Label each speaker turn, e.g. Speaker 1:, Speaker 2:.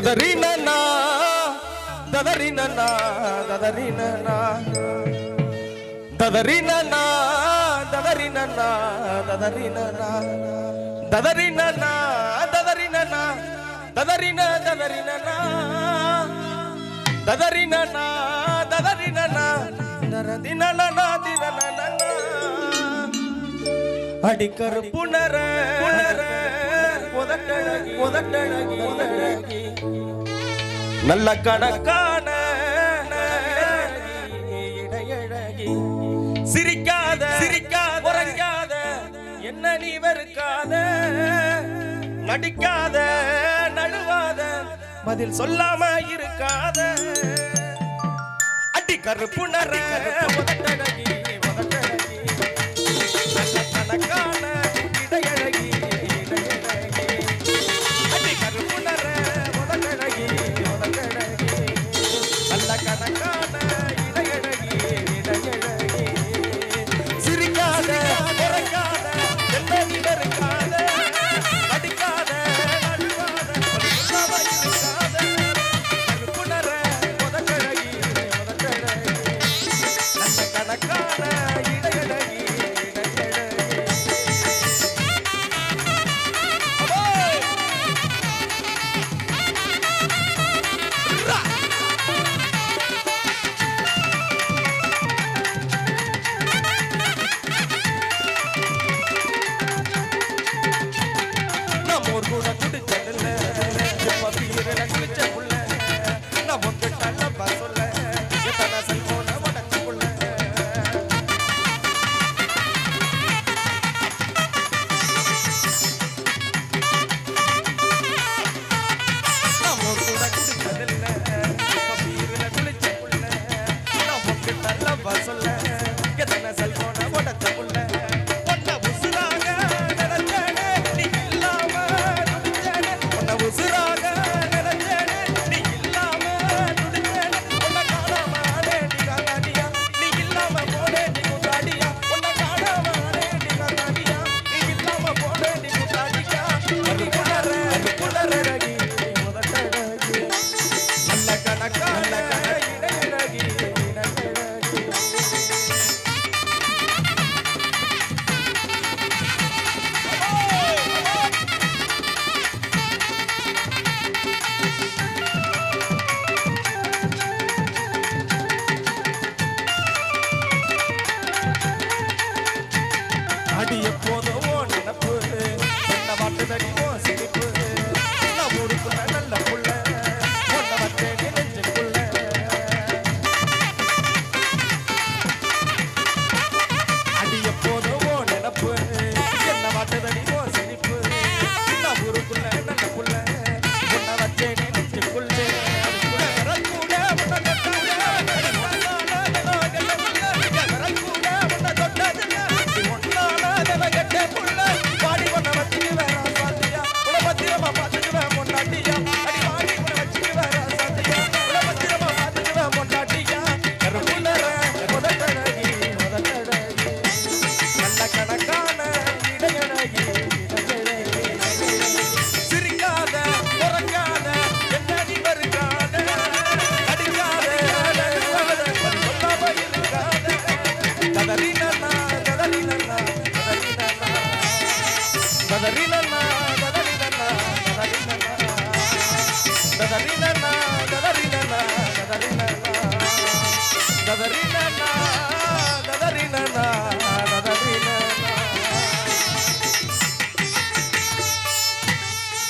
Speaker 1: దదరిననా దదరిననా దదరిననా దదరిననా దదరిననా దదరిననా దదరిననా దదరిననా దదరిన దదరిననా దదరిననా దదరిననా దరదిననా దిననా అడికరు పునర పునర புதட்டழகி புதட்டழகி புதட்டழகி நல்ல கணக்கான இடையழகி. சிரிக்காத சிரிக்காத உறங்காத என்ன நீ வெறுக்காத. நடிக்காத நடுவாத பதில் சொல்லாம இருக்காத. அடி கருப்புணர புதட்டழகி ஒரு கூட குடிச்சதில்லை dia poder.